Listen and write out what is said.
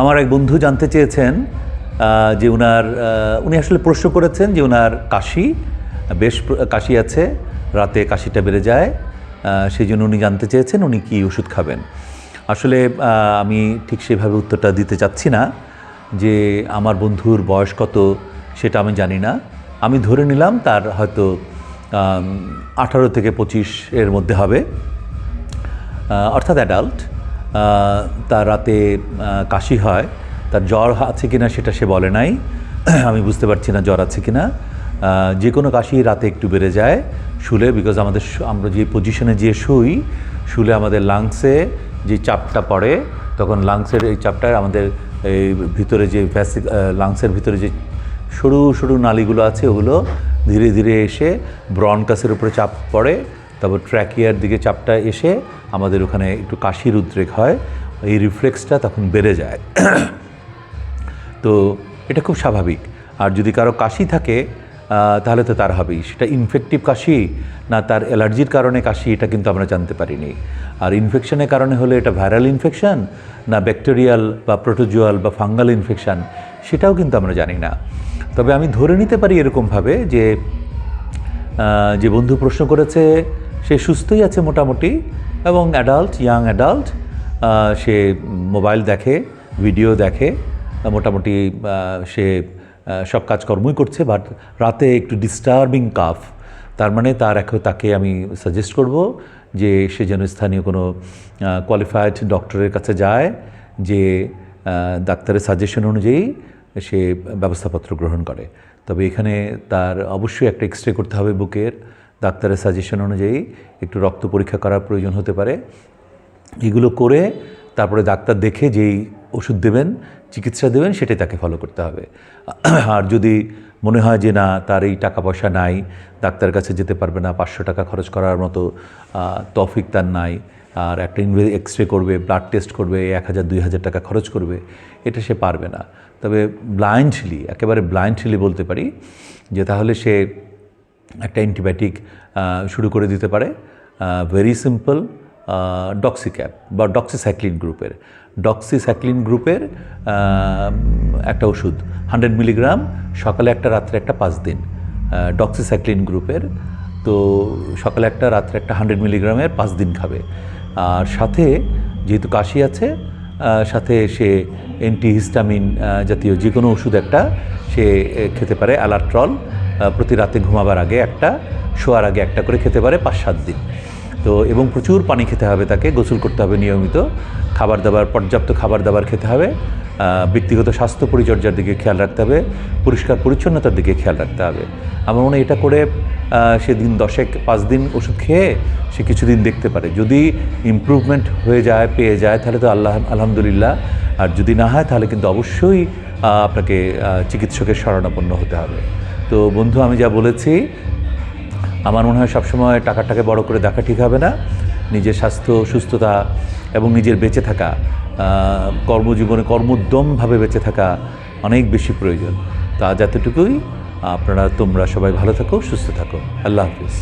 আমার এক বন্ধু জানতে চেয়েছেন যে আহ, উনি আসলে প্রশ্ন করেছেন যে উনার কাশি বেশ কাশি আছে রাতে কাশিটা বেড়ে যায় সেই জন্য উনি জানতে চেয়েছেন উনি কি ওষুধ খাবেন। আসলে আমি ঠিক সেভাবে উত্তরটা দিতে চাচ্ছি না যে আমার বন্ধুর বয়স কত সেটা আমি জানি না। আমি ধরে নিলাম তার হয়তো আঠারো থেকে পঁচিশ এর মধ্যে হবে। অর্থাৎ অ্যাডাল্ট। তার রাতে কাশি হয়। তার জ্বর আছে কিনা সেটা সে বলে নাই। আমি বুঝতে পারছি না জ্বর আছে কিনা। আহ, যে কোনো কাশি রাতে একটু বেড়ে যায়। শুলে বিকজ আমাদের আমরা যে পজিশনে যে শুই শুলে আমাদের লাংসে যে চাপটা পড়ে তখন লাংসের এই চাপটায় আমাদের এই ভিতরে যে ভ্যাসি লাংসের ভিতরে যে সরু সরু নালীগুলো আছে ওগুলো ধীরে ধীরে এসে ব্রনকাসের উপরে চাপ পড়ে। তারপর ট্র্যাকিয়ার দিকে চাপটা এসে আমাদের ওখানে একটু কাশির উদ্রেক হয়, এই রিফ্লেক্সটা তখন বেড়ে যায়। তো এটা খুব স্বাভাবিক। আর যদি কারও কাশি থাকে তাহলে তো তার হবেই। সেটা ইনফেক্টিভ কাশি না তার অ্যালার্জির কারণে কাশি, এটা কিন্তু আমরা জানতে পারিনি। আর ইনফেকশনের কারণে হলে এটা ভাইরাল ইনফেকশন না ব্যাকটেরিয়াল বা প্রোটোজুয়াল বা ফাঙ্গাল ইনফেকশান সেটাও কিন্তু আমরা জানি না। তবে আমি ধরে নিতে পারি এরকমভাবে যে যে বন্ধু প্রশ্ন করেছে সে সুস্থই আছে মোটামুটি এবং অ্যাডাল্ট ইয়াং অ্যাডাল্ট সে মোবাইল দেখে ভিডিও দেখে, মোটামুটি সে সব কাজকর্মই করছে বাট রাতে একটু ডিস্টার্বিং কাফ তার মানে তার এখন তাকে আমি সাজেস্ট করব যে সে যেন স্থানীয় কোনো কোয়ালিফাইড ডক্টরের কাছে যায়, যে ডাক্তারের সাজেশন অনুযায়ী সে ব্যবস্থাপত্র গ্রহণ করে। তবে এখানে তার অবশ্যই একটা এক্স রে করতে হবে বুকের। ডাক্তারের সাজেশন অনুযায়ী একটু রক্ত পরীক্ষা করার প্রয়োজন হতে পারে। এগুলো করে তারপরে ডাক্তার দেখে যেই ওষুধ দেবেন, চিকিৎসা দেবেন, সেটাই তাকে ফলো করতে হবে। আর যদি মনে হয় যে না, তার এই টাকা পয়সা নাই ডাক্তারের কাছে যেতে পারবে না, পাঁচশো টাকা খরচ করার মতো তফিক তার নাই, আর একটা ইনভে এক্স রে করবে ব্লাড টেস্ট করবে, এক হাজার, দুই হাজার টাকা খরচ করবে, এটা সে পারবে না। তবে ব্লাইন্ডলি একেবারে ব্লাইন্ডলি বলতে পারি যে তাহলে সে একটা অ্যান্টিবায়োটিক শুরু করে দিতে পারে ভেরি সিম্পল ডক্সিক্যাপ বা ডক্সিসাইক্লিন গ্রুপের ডক্সিসাইক্লিন গ্রুপের একটা ওষুধ হান্ড্রেড মিলিগ্রাম সকালে একটা রাত্রে একটা পাঁচ দিন ডক্সিসাইক্লিন গ্রুপের তো সকালে একটা রাত্রে একটা হান্ড্রেড মিলিগ্রামের পাঁচ দিন খাবে। আর সাথে যেহেতু কাশি আছে সাথে সে অ্যান্টিহিস্টামিন জাতীয় যে কোনো ওষুধ একটা সে খেতে পারে অ্যালাট্রল আহ, প্রতি রাতে ঘুমাবার আগে একটা, শোয়ার আগে একটা করে খেতে পারে পাঁচ সাত দিন। তো এবং প্রচুর পানি খেতে হবে তাকে, গোসল করতে হবে নিয়মিত, খাবার দাবার, পর্যাপ্ত খাবার দাবার খেতে হবে ব্যক্তিগত স্বাস্থ্য পরিচর্যার দিকে খেয়াল রাখতে হবে, পরিষ্কার পরিচ্ছন্নতার দিকে খেয়াল রাখতে হবে। আমার মনে এটা করে সে দিন দশেক, পাঁচ দিন ওষুধ খেয়ে সে কিছুদিন দেখতে পারে। যদি ইমপ্রুভমেন্ট হয়ে যায়, পেয়ে যায়, তাহলে তো আল্লাহ, আলহামদুলিল্লাহ। আর যদি না হয়, তাহলে কিন্তু অবশ্যই আপনাকে চিকিৎসকের শরণাপন্ন হতে হবে। তো বন্ধু, আমি যা বলেছি, আমার মনে হয় সবসময় টাকাটাকে বড় করে দেখা ঠিক হবে না। নিজের স্বাস্থ্য, সুস্থতা এবং নিজের বেঁচে থাকা কর্মজীবনে কর্মোদ্যমভাবে বেঁচে থাকা অনেক বেশি প্রয়োজন। তা যতটুকুই, আপনারা তোমরা সবাই ভালো থাকো, সুস্থ থাকো। আল্লাহ হাফিজ।